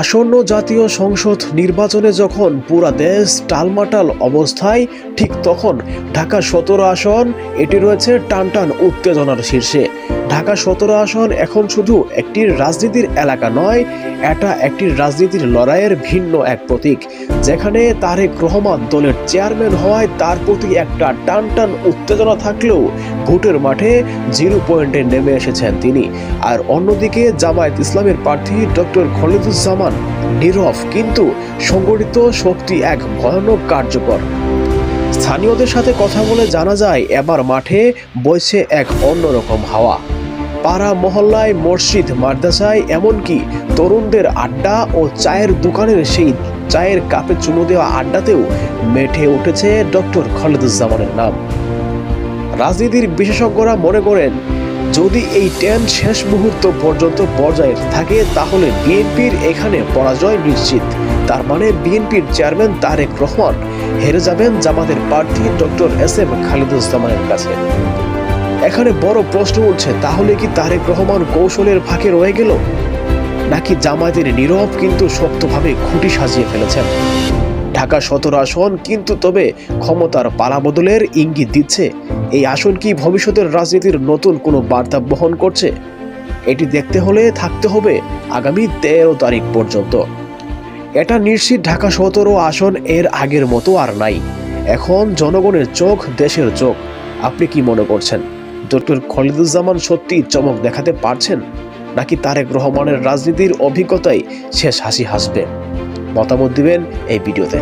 আসন্ন জাতীয় সংসদ নির্বাচনে যখন পুরা দেশ টালমাটাল অবস্থায়, ঠিক তখন ঢাকা সতেরো আসন, এটি রয়েছে টানটান উত্তেজনার শীর্ষে। ঢাকা সতেরো আসন এখন শুধু একটি রাজনীতির এলাকা নয়, এটা একটি রাজনীতির লড়াইয়ের ভিন্ন এক প্রতীক। যেখানে তারেক রহমান দলের চেয়ারম্যান হওয়ায় তার প্রতি একটা টান টান উত্তেজনা থাকলেও ভোটের মাঠে জিরো পয়েন্টে নেমে এসেছেন তিনি। আর অন্যদিকে জামায়াত ইসলামের প্রার্থী ডক্টর খলিদুজ্জামান নীরব, কিন্তু সংগঠিত শক্তি এক ভয়ানক কার্যকর। স্থানীয়দের সাথে কথা বলে জানা যায়, এবার মাঠে বইছে এক অন্যরকম হাওয়া। পাড়া মহল্লায় মসজিদ, মাদ্রাসায়, এমনকি তরুণদের আড্ডা ও চায়ের দোকানের সেই চায়ের কাপে চুমু দেওয়া আড্ডাতেও মেঠে উঠেছে ডক্টর খালেদুজ্জামানের নাম। রাজনীতির বিশেষজ্ঞরা মনে করেন, যদি এই ট্রেন শেষ মুহূর্ত পর্যন্ত পর্যায়ে থাকে, তাহলে বিএনপির এখানে পরাজয় নিশ্চিত। তার মানে বিএনপির চেয়ারম্যান তারেক রহমান হেরে যাবেন জামাতের প্রার্থী ডক্টর এস এম খালিদুজ্জামানের কাছে। এখানে বড় প্রশ্ন উঠছে, তাহলে কি তারেক রহমান কৌশলের ফাঁকে রয়ে গেল? নাকি জামায়াতের নীরব কিন্তু শক্তভাবে খুঁটি সাজিয়ে ফেলেছেন? ঢাকা সতেরো আসন কিন্তু তবে ক্ষমতার পালাবদলের ইঙ্গিত দিচ্ছে। এই আসন কি ভবিষ্যতের রাজনীতির নতুন কোনো বার্তা বহন করছে? এটি দেখতে হলে থাকতে হবে আগামী তেরো তারিখ পর্যন্ত। এটা নিশ্চিত ঢাকা সতেরো আসন এর আগের মতো আর নাই। এখন জনগণের চোখ দেশের চোখ। আপনি কি মনে করছেন? ডক্টর খলিদুজ্জামান সত্যি চমক দেখাতে পারছেন? নাকি তারেক রহমানের রাজনীতির অভিজ্ঞতায় শেষ হাসি হাসবে? মতামত দিবেন এই ভিডিওতে।